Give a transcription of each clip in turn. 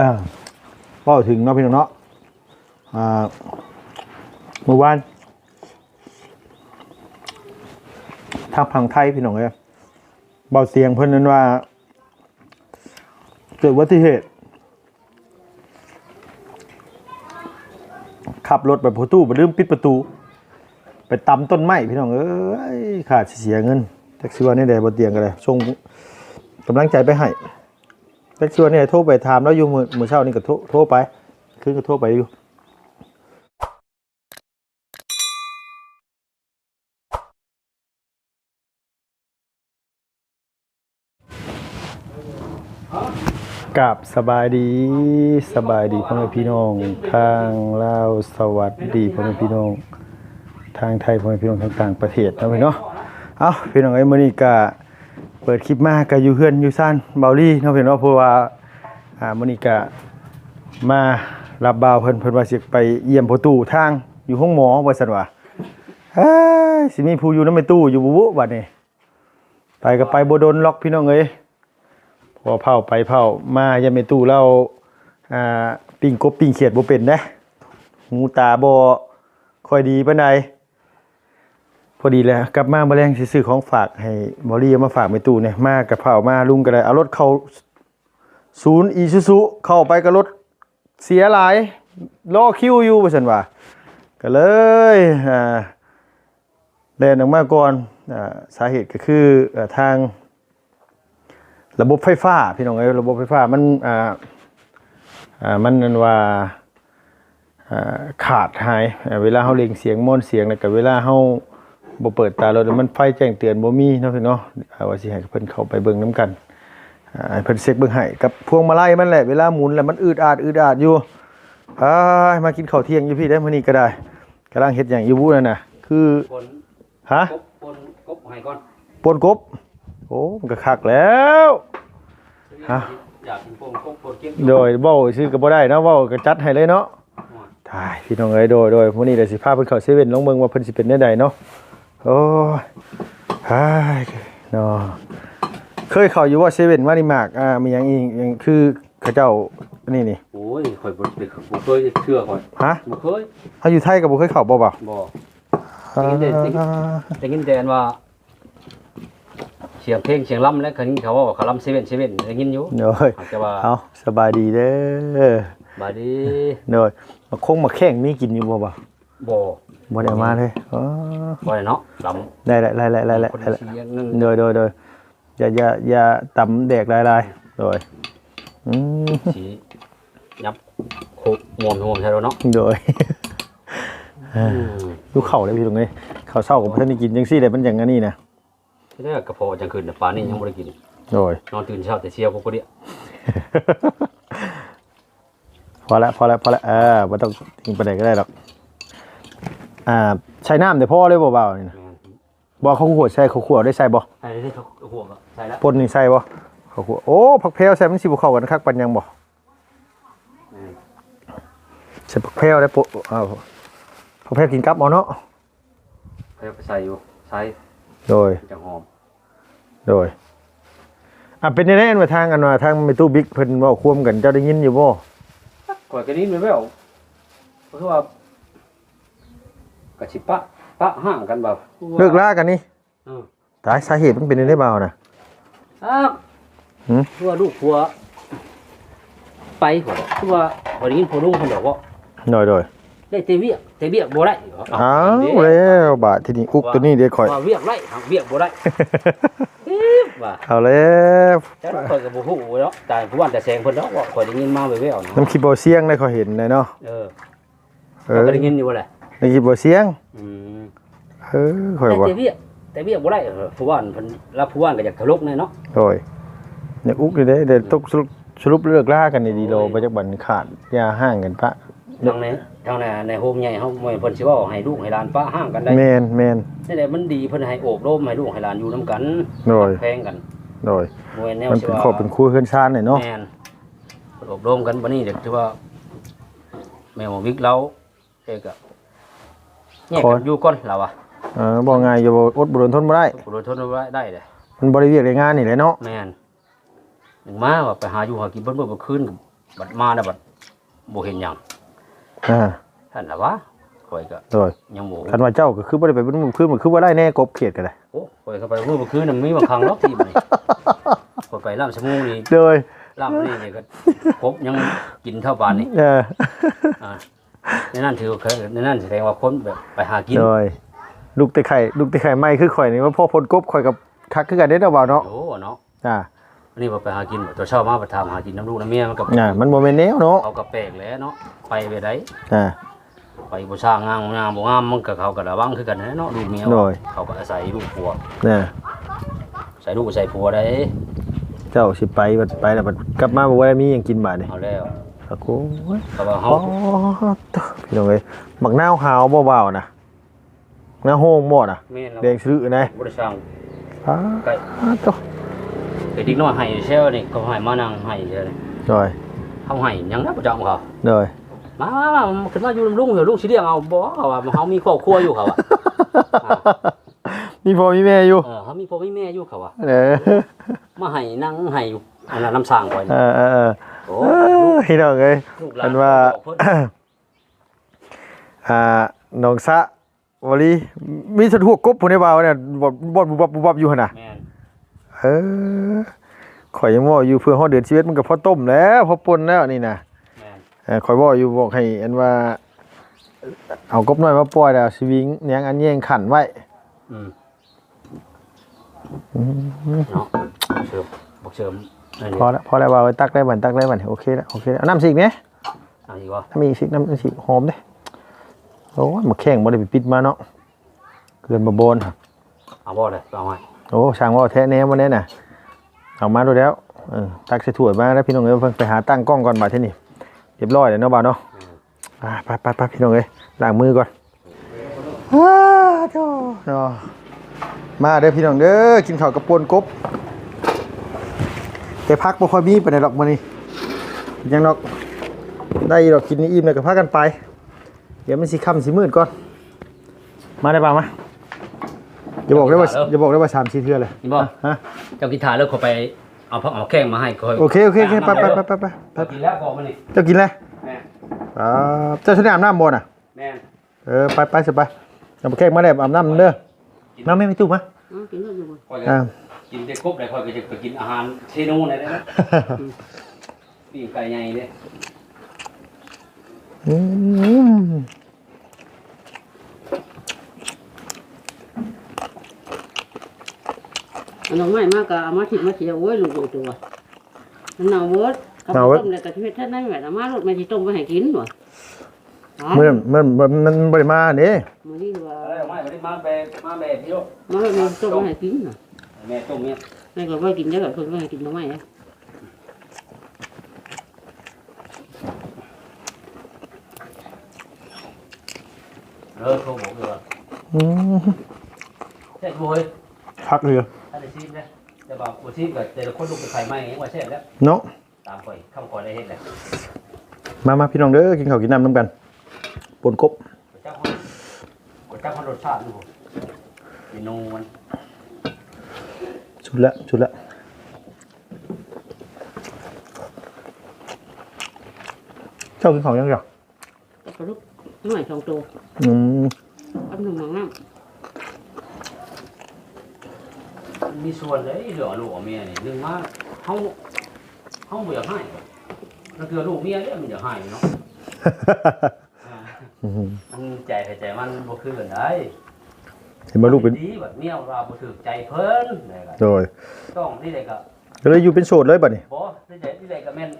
อ่าก็ถึงเนาะพี่น้องเนาะอ่าเมื่อวานทางพังไทยพี่น้องเลยเบาเสียงเพิ่อนนั้นว่าเกิดอุบัติเหตุขับรถแบบประตูไปลืมปิดประตู ไปตำต้นไม้พี่น้องเอ้ยขาดเสียเงินแท็กซี่วันนี้ได้บนเตียงกันเลยส่งกำลังใจไปให้ แท็กซี่วันนี้โทรไปถามแล้วอยู่มือมือเช้านี่ก็โทรโทรไป ขึ้นก็โทรไปอยู่กับสบายดีสบายดีพ่อแม่พี่น้อง ทางลาวสวัสดีพ่อแม่พี่น้อง ทางไทยพ่อแม่พี่น้องทางต่างประเทศนะพี่เนาะเอาพี่น้องไอ้มือนี้ก็ เปิดคลิปมาก็อยู่เฮือนอยู่ซ่านเบาลี่เนาะพี่เนาเพราะว่าอ่ามื้อนี้ก็มารับบ่าวเพิ่นเพิ่นว่าสิไปเยี่ยมพ่อตู้ทางอยู่ห้องหมอว่าซั่นว่าเฮ้ยสิมีผู้อยู่นำแม่ตู้อยู่บ่บุบัดนี้ไปก็ไปบ่โดนล็อกพี่น้องเอ้ยพอเผาไปเผามายังแม่ตู้เราอ่าปิ้งกบปิ้งเขียดบ่เป็นเด้หูตาบ่ค่อยดีปานใด พอดีเลยกลับมาเมื่อแรงสิซื้อของฝากให้บอรี่เอามาฝากไปตู้เนี่ยมากระเพรามาลุงก็เลยเอารถเข้าศูนย์อีซูซุเข้าไปกับรถเสียหลายรอคิวอยู่ว่าสันว่าก็เลยอ่าเดินออกมาก่อนอ่าสาเหตุก็คืออทางระบบไฟฟ้าพี่น้องเอ้ระบบไฟฟ้ามันอ่าอ่ามันนั่นว่าอ่าขาดหายเวลาเฮาเล็งเสียงม่วนเสียงแล้วก็เวลาเฮา บ่เปิดตารถแล้วมันไฟแจ้งเตือนบ่มีเนาะพี่เนาะอ่าว่าสิให้เพิ่นเข้าไปเบิ่งนํกันอ่าให้เพิ่นเช็คเบิ่งให้กับพวงมาลัยมันแหละเวลาหมุนแล้วมันอืดอาดอืดอาดอยู่พายมากินข้าวเที่ยงอยู่พี่ได้มื้อนี้ก็ได้กำลังเฮ็ดหยังอยู่บุนั่นน่ะ คือปนฮะกบปนกบให้ก่อนปนกบ โอ้มันก็คักแล้วฮะอยากกินปนกบปนเกี้ยงโดยเว้าชื่อก็บ่ได้เนาะเว้าก็จัดให้เลยเนาะทายพี่น้องเอ้ยโดยโดยมื้อนี้เดี๋ยวสิพาเพิ่นเข้าเซเว่นลองเบิ่งว่าเพิ่นสิเป็นได้ใดเนาะ โอ้ยฮายเนาะเคยเข้าอยู่ว่าเซเว่นว่านี่มาก อ่า มีหยังอีกหยังคือเขาเจ้านี่นี่โอ้ยข่อยบ่ได้บ่เคยเชื่อข่อยฮะบ่เคยเฮาอยู่ไทยก็บ่เคยเข้าบ่เปล่าบ่อ่าได้ยินแต่อันว่าเสียงเพลงเสียงล่ำแล้วคันนี้เขาว่าเขาล่ำเซเว่นเซเว่นได้ยินอยู่โดยอาจจะว่าเอาสบายดีเด้อบาดนีโดยมาคงมาแข่งมีกินอยู่บ่เปล่า บ่บ่ได้เอามาเลยอ๋อบ่ได้เนาะลได้ได้ได้ได้ได้ำได้คนได้เสียงนึงโดยโดยโดยอย่าอย่าอย่าตำแดกลายๆโดยอืมสียับโคกมวมมวมใช่แล้วเนาะโดยอืมลูกเข่าเลยพี่ตรงนี้เข่าเศร้ากับท่านได้กินจังซี่ได้มันอย่างอันนี้นะที่ได้กระเพาะจังคืนน่ะป่านนี้ยังบ่ได้กินโดยนอนตื่นเช้าแต่เชียวพวกเดียวพอแล้วพอแล้วพอแล้วเออไม่ต้องกินไปไหนก็ได้หรอก อ่าใช้น้ำแต่พ่อเลยเบาๆนี่นะบอกเขาขวดใส่เขาขวดได้ใส่บ่ใส่ได้เขาห่วงอะใส่แล้วปนนี่ใส่บ่เขาขวดโอ้ผักแพรวใส่มันสิบ่เข้ากันคักปันยังบ่ใส่ผักแพรวได้ปะอ้าวผักแพรวกินกับเอาเนาะเขาไปใส่อยู่ใส่โดยจังหอมโดยอะเป็นยังไงอันว่าทางอันว่าทางไม่ตู้บิ๊กเพิ่นเว้าควมกันเจ้าได้ยินอยู่บ่ก่อยกระดิ่งเลยแววเพราะว่า กระชิปะปะห่างกันแบบเลิกลากันนี่เออตายสาเหตุมันเป็นยังไงเบานะอ้าวหืมคือว่าลูกผัว ไปหัวคือว่าวันนี้พอลุงคนเดียวว่าโดยโดยได้เตะเวียกเตะเวียกบ่ได้อ้าวแล้วบาทที่นี่อุกตัวนี้เดี๋ยวคอย ว่าเวียกไรหางเวียกบ่ได้เอ๊ะว่าเอาแล้วแต่เราคอยกับบ่ฮู้เนาะแต่ผู้ว่าแต่แสงเพิ่นเนาะว่าคอยได้ยินมาแว่วๆเนาะน้ำคีบเสียงได้คอยเห็นเลยเนาะเออเอเราอก็ได้ยินอยู่ว่าแหละ ในคีบเสียงอืมเออคอยแต่ว่าเตะเวียกแต่เวียกบ่ได้เออผู้ว่าเพิ่นรับผู้ว่าก็อยากทะลุแน่เนาะโดยเนี่ยอุกนี่เด้เดี๋ยวตกสรุปสรุปเลิกลากันนี่ดีโลไปจากบันขาดยาห่างกันปะทางในทางในในโฮมใหญ่เฮาบ่ให้เพิ่นสิเว้าให้ลูกให้หลานป้าห่างกันได้แมนแมนนี่แหละมันดีเพิ่นให้โอบรมให้ลูกให้หลานอยู่นํกันโดยแพงกันโดยบ่แม่นแนวมันสิเป็นว่าขอบเป็นคู่เพื่อนชาติหน่อยเนาะแม่นอบรมกันบัดนี้เด็กที่ว่า แม่หมอวิกเราเอกอะ แยกกันอยู่ก่อนเราอะเออบอกไงอย่าบอกอดบุญทนบ่ได้บ่ทนไว้ได้เด้มันบริเวณในงานนี่แหละเนาะแม่นหนึ่งมาว่าไปหาอยู่หากินเบิ่นเบิ่นบ่คืนก็บัดมาแล้วบัดบ่เห็นหยังอ่าท่านล่ะวะข่อยก็โดยยังบ่คันว่าเจ้าก็คือบ่ได้ไปเป็นมือคืนมันคือว่าได้แน่กบเขียดก็ได้โอ้ข่อยเข้าไปมื้อเมื่อคืนน่ะมีบางครั้งเนาะที่บัดนี้ข่อยไปล่ามสมูนี่โดยล่ามนี่นี่ก็ครบยังกินเท่าปานนี่เอออ่า ในนั้นถือว่าเคยในนั้นแสดงว่าคนแบบไปหากิน โดยลูกตะไคร่ลูกตะไคร่ไหม้คือข่อยนี่ว่าพ่อพลกบข่อยกับคักคือกันเด้อเนาะบ่าวเนาะโอ้เนาะอ่าอันนี้ว่าไปหากินตัวเช่ามาไปทำหากินน้ำลูกน้ำเมียมันกับอ่ามันบ่แม่นแนวเนาะเขากับแปลกแหล้วเนาะไปไปได้อ่าไปบูชางามงามบ่งามมันกับเขากับระวังคือกันนะเนาะลูกเมียโดยเขาก็อาศัยลูกผัวน่ะใส่ลูกใส่ผัวได้ เจ้าสิไปบัดไปแล้วบัดกลับมาบ่ได้มีหยังกินบาดนี่เอาแล้วตะโกูยเขาว่าอ๋เขาอตะพี่น้องเอ้ยบักนาวหาวบ่เบาๆนะหน้าโฮงบ่น่ะแม่นแดงซื้อนะบริษัทอ้าใกล้ตะเคยดิ้งน้อยให้เชลนี่เขาให้มานั่งให้เชลนี่โดยเขาให้หยังนะประจำเขาโดยมามามามาขึ้นมาอยู่ลุงเดี๋ยวลุงสิเลี้ยงเอาบ่เขาว่าเขามีครอบครัวอยู่เขาอะมีพ่อมีแม่อยู่เออเขามีพ่อมีแม่อยู่เขาอะเออมาให้นั่งให้อยู่อันนั้นน้ำสร้างไว้เอนี่อเออเออโอ้เออ พี่น้องเอ้ยลูกหลาอันนว่าบอกเพิ่นอ่าน้องสะวลีมีสะดวกกบผู้ในบ่าวเนี่ยบ่บ่บ่บ่บ่อยู่หั่นน่ะแม่นเออข่อยยังว่าอยู่เพื่อฮอดเดือนชีวิตมันก็พอต้มแล้วพอป่นแล้วนี่นะแม่นเออข่อยบอกอยู่บอกให้อันว่า เอากบน้อยมาปล่อยแล้วสวิงเนียงอันแย่งขันไว้อืมเนาะเชิมบอกเชิมนั่น พอแล้วพอแล้วว่าไว้ตักได้บันตักได้บันโอเคแล้วโอเคแล้วเอาน้ำสิกเนี่ยอันนี้ว่าน้ำมีสิกน้ำสิกหอมเด้โอ้ยมาแข่งบ่ได้ไปปิดมาเนาะเกินบ่โบนครับเอาบ่เลยเอาไว้โอ้ช่างว่าแท้แน่บ่แน่น่ะเอามาดูแล้วเออตักใส่ถ้วยมาแล้วพี่น้องเอ้ยเพิ่งไปหาตั้งกล้องก่อนบาดที่นี่เรียบร้อยแล้วเนาะบ่าวเนาะอ่าไปไปไปพี่น้องเอ้ยล้างมือก่อนอ้าโธ่เนาะมาเด้อพี่น้องเด้อกินข้าวกับปนกบ แต่พักบ่ค่อยมีปานใดดอกมื้อนี้ยังดอกได้ดอกกินนี่อิ่มแล้วก็พากันไป เดี๋ยวมันสิค่ำสิมืดก่อน มาได้ป่ะมาอย่าบอกได้ว่าอย่าบอกได้ว่าสามสี่เทื่อเลยนี่บ่ฮะเจ้ากินทานแล้วเขาไปเอาพักเอาแข้งมาให้คอยโอเคโอเคโอเคไปไปไปไปไปไปกินแล้วบอกมานี่เจ้ากินอะไรแม่นอ่าเจ้าชนะอาบน้ำบ่น่ะแม่นเออไปไปสิไปเอาไปแขกมาแล้วอาบน้ำเด้อมาไม่ไม่ตู้มาอ๋อกินแล้วอยู่บ่คอยอ่า กินแต่กบได้คอยก็จะไปกินอาหารเชนูไหนได้ไหมปิ้งไก่ใหญ่เด้อืมอันน้องใหม่มากก็เอามาถิดมาเสียโอ้ยลูกดูตัวมันหนาวเวิร์ดเอาไปต้มเลยกับที่เพชรท่านได้ไหมเอามาลูกไม่ที่ต้มไปให้กินหน่อยอ๋อเมื่อมันมันมันบริมาเด้มื้อนี้ว่าเอ้ยไม่มาดิมาแบบมาแบบพี่ลูกมาลูกมาต้มไปให้กินหน่อย แม่ต้มเนี่ยแม่ก็ว่ากินเยอะกับคนไม่ให้กินน้องใหม่นะเออเขาบอกเลยว่าอืมเสร็จบ่เฮ้ยพักเรือถ้าได้ซีมนะแต่บอกบ่ซีมก็แต่ละคนลูกไปไข่ไหม้เองว่าเสร็จแล้วเนาะตามข่อยคำข่อยได้เฮ็ดแล้วมามาพี่น้องเด้อกินข้าวกินน้ำน้ำกันปนกบเจ้าคนเจ้าคนรสชาติดูเมนูมัน ชุดละชุดละเจ้ากินข้าวยังไงแต่ก็ลูกน้อยสองตัวอืมอันหนึ่งหนังน้มันมีส่วนเลยเรื่องลูกกับเมียนี่หนึ่งมาเฮาเฮาบ่อยากให้นั่นคือลูกเมียเนี่ยมันอยากให้เนาะอ่าอืม มันใจให้ใจมันบ่คือกันได้ เห็นมาลูกเป็นดีแบบเมียว่าบ่ถูกใจเพิ่นนี่ก็โดยต้องนี่ได้ก็ก็เลยอยู่เป็นโสดเลยบัดนี้บ่นี่ได้นี่ได้ก็แม่น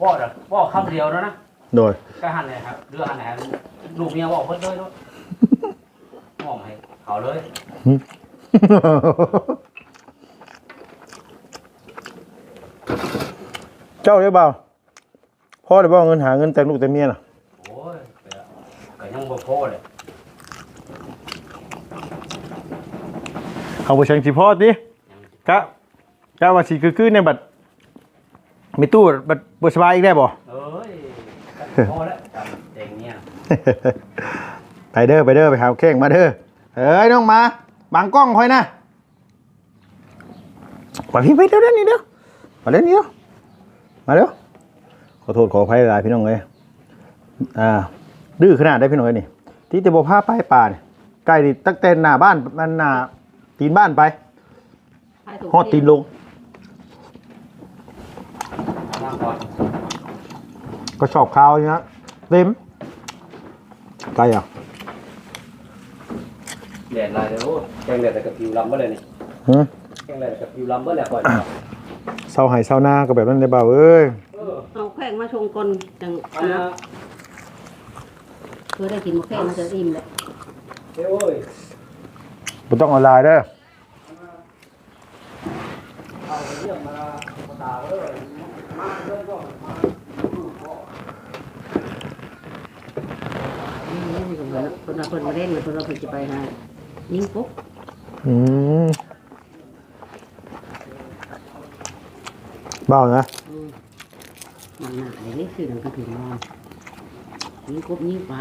บ่ดอกบ่คำเดียวแล้วนะโดยก็หันเลยครับเรือหันไหนครับลูกเมียบอกเพิ่นเลยเนาะมองให้เขาเลยเจ้าได้เปล่าพ่อได้เปล่าเงินหาเงินแต่งลูกแต่เมียน่ะโอ้ยก็ยังบ่พอเลย เอาไปเชิงสิพ่อดิยังกะกะว่าสิคือๆในบัดมีตู้บัดบ่สบายอีกได้บ่เอ้ยพอแล้วจำเต็งเนี่ยไปเด้อไปเด้อไปหาแข้งมาเด้อเอ้ยน้องมาบังกล้องคอยนะมาพี่ไปเด้อเด้อนี่เด้อมาเด้อนี่เด้อมาเร็วขอโทษขออภัยหลายพี่น้องเลยอ่าดื้อขนาดได้พี่น้องเอ้ยนี่ที่จะบอกพาไปป่าเนี่ยใกล้นี่ตั้งแต่หน้าบ้านมันหน้า ตีนบ้านไปฮอดตีนลงนั่งก่อนก็ชอบข้าวนี่นะเต็มไกลอะแดดลายเลยโอ้แกงแดดแต่กับผิวลำบ่เลยนี่หืมแกงแดดกับผิวลำบ่แหละก่อนเศร้าไห้เศร้าหน้าก็แบบนั้นได้บ่าวเอ้ยเออเอาแข้งมาชงกลจังอันน่ะเพื่อได้กินมะแข้งมันจะอิ่มเลยเฮ้ยโอ้ย บ่ต้องออนไลน์เด้อเอาเรื่องมาตาเอ้ยมาเรื่องก็มานี่นี่ก็เหมือนคนละคนมาเล่นคนละคนจะไปหายิงปุ๊บอืมเบ้านะมันหนาเลยนี่คือหนังกระถิ่นนอนยิงปุ๊บยิงฟ้า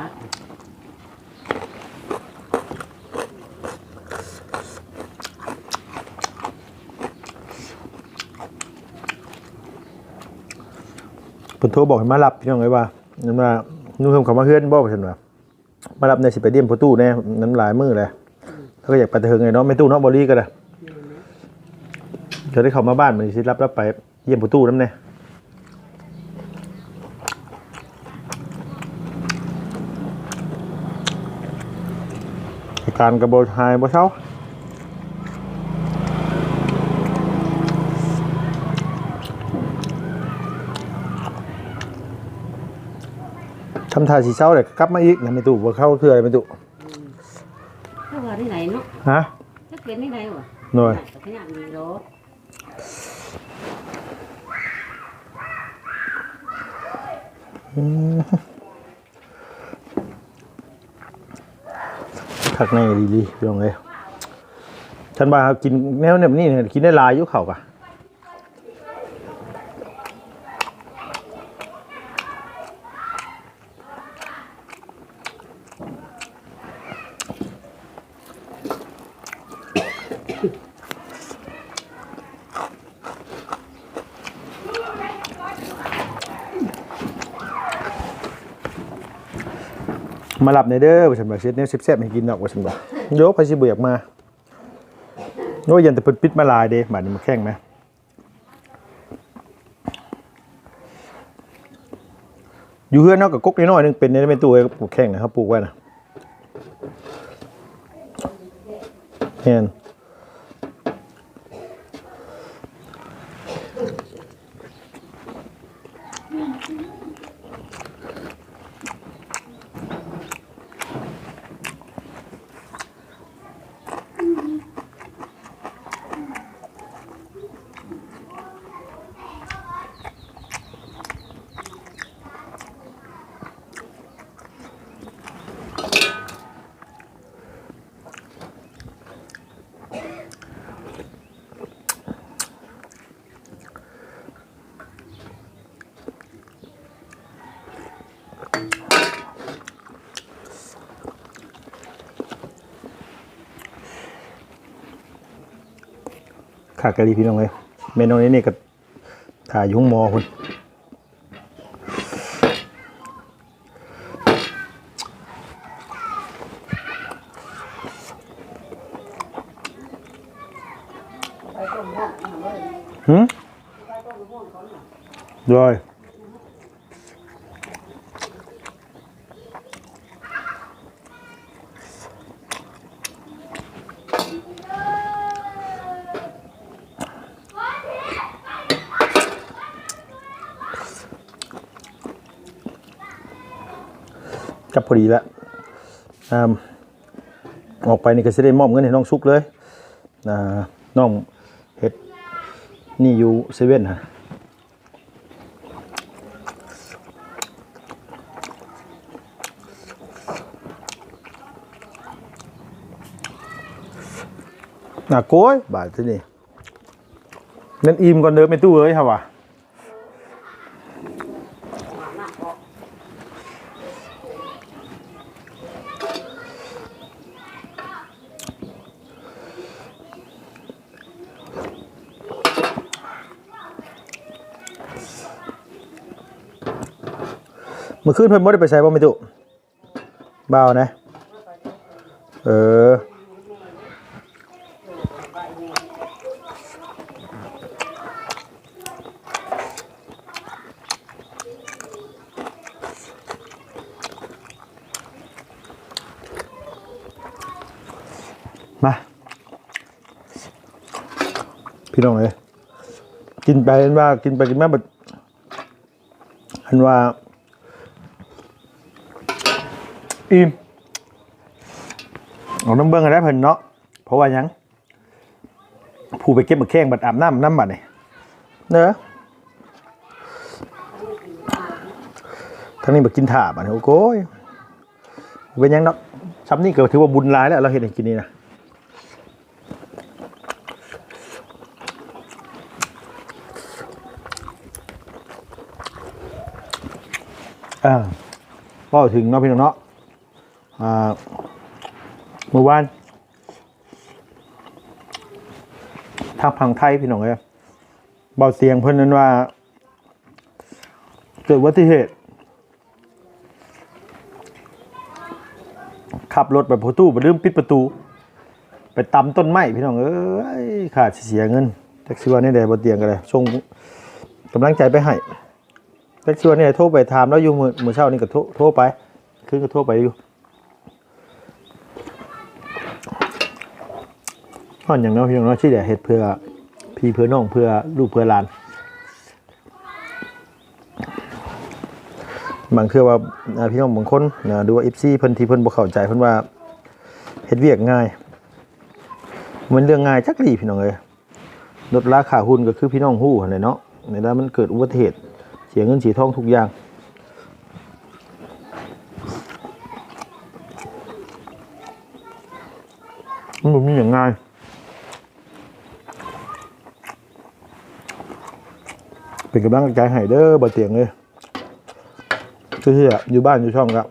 นโทรบอกให้มารับพี่น้องเอ้ยว่านั่นว่านุ่มเขามาเฮือนบ่ว่าซั่นว่ามารับในสิไปเดี่ยมประตูแน่น้ำลายมือเลยแล้วก็อยากไปเถิงไงเนาะไม่ตู้เนาะบ่รีก็ได้จะได้เข้ามาบ้านมันสิรับรับไปเยี่ยมประตูนำแน่การกระโบหายบ่เช้า ทำท่าสีเช้าเลยกลับมาอีกนะไม่ตู้บ่เข้าคืออะไรไม่ตู้ถ้าว่าที่ไหนเนาะฮะถ้าเป็นที่ไหนวะหน่อยขยันดีรถขักในดีดีพี่น้องเลยฉันว่ากินแนวเนี่ยนี่เนี่ยกินได้หลายอยุเข่าปะ มาหลับในเด้อว่าฉันบอกเช็ดเนี่ยแซ่บๆให้กินดอกว่าฉันบอกโยกไปชิเบียกมาโอ้ยยันแต่เปิดปิดมาลายเด้บาดนี้มาแข้งไหมอยู่เฮือนนอกกับก๊กน้อยหนึงเป็นในเป็นตัวปลูกแข้งนะครับปลูกไว้นะเห็น ขากะลีพี่น้องเลยเมนูนี้นี่ก็ถ่ายยุ่งมอคุณ กับพอดีแล้วออกไปนี่ก็จะได้มอบเงินให้น้องซุกเลยน้องเฮ็ดนี่อยู่เซเว่นฮะน่ะโก้ยบาทที่นี่เนั่นอิ่มก่อนเดิมไปตู้เอ้ยครับว่ะ มื่อคืนเพิ่นบ่ได้ไปใส่บ่แม่ตุบ่านะ เออมาพี่น้องเลยกินไปเห็นว่ากินไปกินมาแบบอันว่า อิ่มเอาน้ำเบิ้งกันได้เพิ่นเนาะเพราะว่ายังผู้ไปเก็บมาแข้งบัดอาบน้ำน้ำบัดนี่เนอะทั้งนี้มากินถ่าบัดโอ้โหยเป็นยังเนาะซ้ำนี่ก็ถือว่าบุญหลายแล้วเราเห็นกินนี่นะอ่าก็ถึงเนาะพี่น้องเนาะ เมื่อวานทางพังไทยพี่น้องเลยเบาเสียงเพิ่อนนั้นว่า เกิดอุบัติเหตุ ขับรถแบบประตูไปลืมปิดประตู ไปตำต้นไม้พี่น้องเอ้ยขาดเสียเงินแท็กซี่วันนี้ได้บนเตียงกันเลยส่งกำลังใจไปให้แท็กซี่วันนี้โทรไปถามแล้วอยู่มือมือเช้านี่ก็โทรโทรไป ขึ้นก็โทรไปอยู่ ก่อนอย่างน้อยพี่น้องเนาะที่เดี๋ยวเฮ็ดเพื่อพี่เพื่อน้องเพื่อลูกเพื่อหลาน บางเทื่อว่าพี่น้องบางคนนะดูว่า FC เพิ่นที่เพิ่นบ่เข้าใจเพิ่นว่าเฮ็ดเวียกง่าย มันเรื่องง่ายจักรีพี่น้องเอ้ยลดราคาหุ้นก็คือพี่น้องฮู้หั่นแหละเนาะในด้านมันเกิดอุบัติเหตุเสียเงินเสียทองทุกอย่างมันมีอย่างง่าย เป็นกำลังใจให้เด้อบ่เตียงเลยคือที่อะอยู่บ้านอยู่ช่องครับ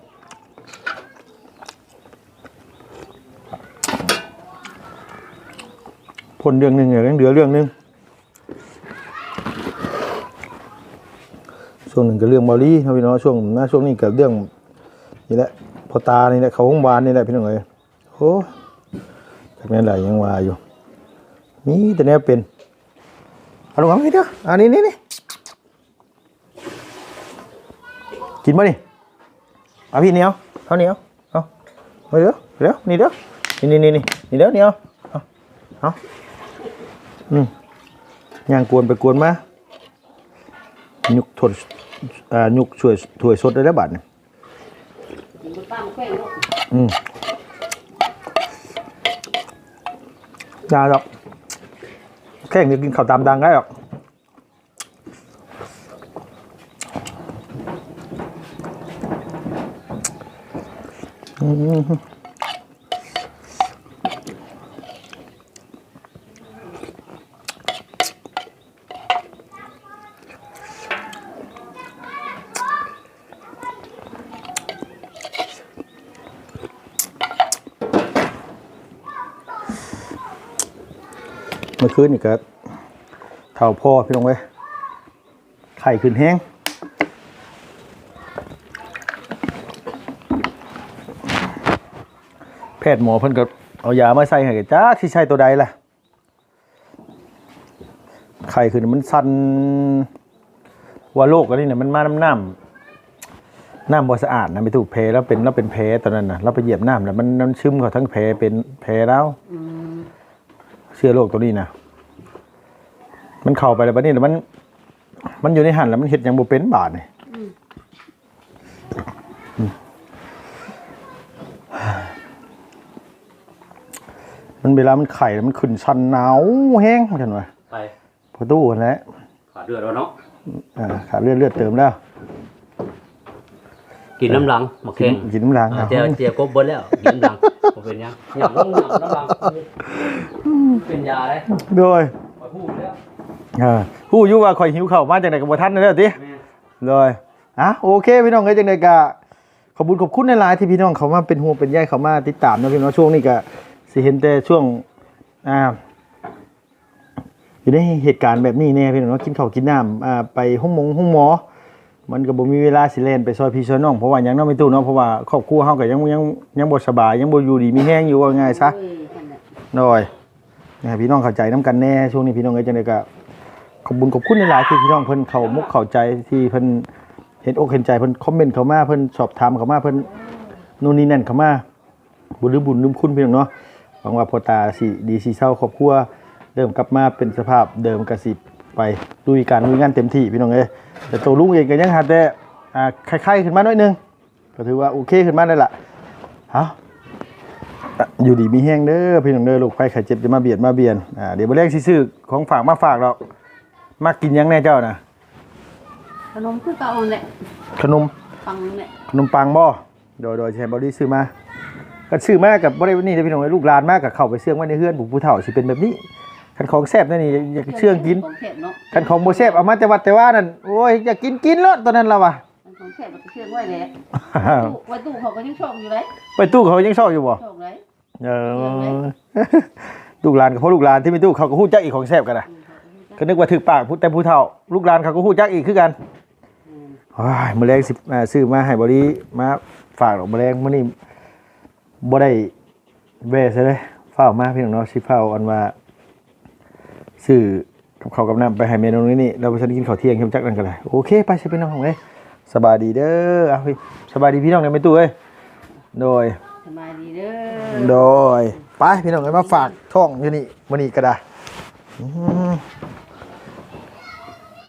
ผลเรื่องหนึ่งอย่างยังเหลือเรื่องหนึ่งช่วงหนึ่งก็เรื่องบอลลี่นะพี่น้องช่วงหน้าช่วงนี้กับเรื่องนี่แหละพอตานี่แหละเขาห้องบานนี่แหละพี่น้องเอ้ยโอ้จากนั้นหลายยังวาอยู่นี่แต่เนี้ยเป็นเอาลงมาพี่เด้ออันนี้นี่นี่ กินบ่นี่เอาพี่เนียวเอาเนียเอาเอาเดี๋ยวเดี๋ยวนี่เดี๋ยวนี่นี่นี่นี่เดี๋ยวเนียวเอาเอาอืมย่างกวนไปกวนมายุกถดอ่ายุกช่วยถ้วยสดได้แล้วบาดนี่มันตามแข้งลูกอืมยาหรอกแค่นี้กินข้าวตามดังได้หรอก เมื่อคืนนี่ก็เท่าพ่อพี่น้องเว้ยไข่ขึ้นแห้งแพ ทย์หมอเพิ่นก็เอายามาใส่ให้กันจ้าที่ใช่ตัวใดล่ะไข่ขึ้นมันสั่นว่าโรคอันนี้เนี่ยมันมาน้ำน้ำน้ำบ่สะอาดนะไม่ถูกแพ้แล้วเป็นแล้วเป็นแพ้ตอนนั้นนะเราไปเหยียบน้ำแล้วมันมันซึมเข้าทั้งแพ้เป็นแพ้แล้วอืมเชื้อโรคตัวนี้นะมันเข้าไปแล้วบัดนี้แล้วมัน มันอยู่ในหันแล้วมันเห็ดหยังบ่เป็นบาดนี่อื มมันเวลามันไข่แล้วมันขึ้นชันหนาวแห้งเหมือนกันวะไปพอตู้นั่นแหละขาดเดือดแล้วเนาะอ่าขาดเลือดเลือดเติมแล้วกินน้ำหลังมากิเข่นงกินน้ำล้างอ่าเอาเจียวเจียวกบเบิดแล้วกินน้ำหลังบ่เป็นหยังหยังลงน้ำหลังเป็นยาเลยโดยมาพูดแล้วอ่าผู้อยู่ว่าข่อยหิวข้าวมาจากไหนกับบ่ทันนั่นแหละติ แม่เลยอะโอเค พี่น้องเอ้ยจังไดกะขอบคุณขอบคุณในไลน์ที่พี่น้องเขามาเป็นห่วงเป็นใยเขามาติดตามนะพี่น้องช่วงนี้ก็ สิเห็นแต่ช่วงอ่าอยู่ในเหตุการณ์แบบนี้เนี่ยพี่น้องเนากินข้าวกินน้ำอ่าไปห้องมงห้องหมอ มันก็บ่มีเวลาสิเล่นไปซอยพี่ซอยน้องเพราะว่ายังเนาะไม่ตู้เนาะเพราะว่าครอบครัวเฮาก็ยังยังยังบ่สบายยังบ่อยู่ดีมีแฮงอยู่ว่าง่ายซะโอ้ยนั่นแหน่อยนะพี่น้องเข้าใจน้ำกันแน่ช่วงนี้พี่น้องเอ้ยจังได๋ก็ขอบคุญขอบคุณหลายๆที่พี่น้องเพิ่นเข้ามุกเข้าใจที่เพิ่นเห็นอกเห็นใจเพิ่นคอมเมนต์เข้ามาเพิ่นสอบถามเข้ามาเพิ่นนู่นนี่นั่นเข้ามาบุญหรือบุญลืมคุณพี่น้องเนาะ วังว่าพ่อตาสิดีสิเศร้าครอบครัวเริ่มกลับมาเป็นสภาพเดิมก็สิไปลุยการลุยงานเต็มที่พี่น้องเอ้ยแต่ตัวลุงเองก็ยังหาแต่อ่าคล้ายๆขึ้นมาหน่อยหนึงก็ถือว่าโอเคขึ้นมาได้ละเอ้าอะอยู่ดีมีแห้งเด้อพี่น้องเด้อลูกไผ่ไข่เจ็บจะมาเบียดมาเบียนอ่าเดี๋ยวบ่แรกสิซื้อของฝากมาฝากหรอกมากินหยังแน่เจ้านะขนมคือเก่านั่นแหละขนมฟังนั่นแหละขนมปังบ่โดยโดยแชร์บอดี้ซื้อมา ก็ซื้อมากับบ่ได้นี่เด้อพี่น้องเอ้ยลูกหลานมากกับเข้าไปเชื่องไว้ในเฮือนผู้ผู้เฒ่าสิเป็นแบบนี้คันของแซ่บนั่นนี่อยากเชื่องกินของแซ่บเนาะคันของบ่แซ่บเอามาแต่วัดแต่ว่านั่นโอ้ยอยากกินกินแล้วตอนนั้นล่ะว่ะของแซ่บมันก็เชื่องไว้แหละตู้ไว้ตู้เขาก็ยังชอบอยู่เลยไปตู้เขายังชอบอยู่บ่ชอบเลยเออลูกหลานกับพ่อลูกหลานที่ไม่ตู้เขาก็ฮู้จักอีกของแซ่บกันนะก็นึกว่าถึกปากพูดแต่ผู้เฒ่า ลูกหลานเขาก็ฮู้จักอีกคือกันว้ายมื้อแรงสิอ่าซื้อมาให้บริมาฝากดอกมื้อแรงมื้อนี้ บ่ได้แว่ซะเลยฝ้าวมาพี่น้องเนาะสิฝ้าวอันว่าซื้อกับข้าวกับน้ำไปให้เมนูนี้นี่เราไปฉันกินข้าวเที่ยงเข้มจักนั่นกันเลยโอเคไปสิพี่น้องของเอ้ยสบายดีเด้อเอาพี่สบายดีพี่น้องในไม่ตู้เอ้ยโดยสบายดีเด้อโดยไปพี่น้องเอ้ยมาฝากท่องอยู่นี่มื้อนี้ก็ได้อืม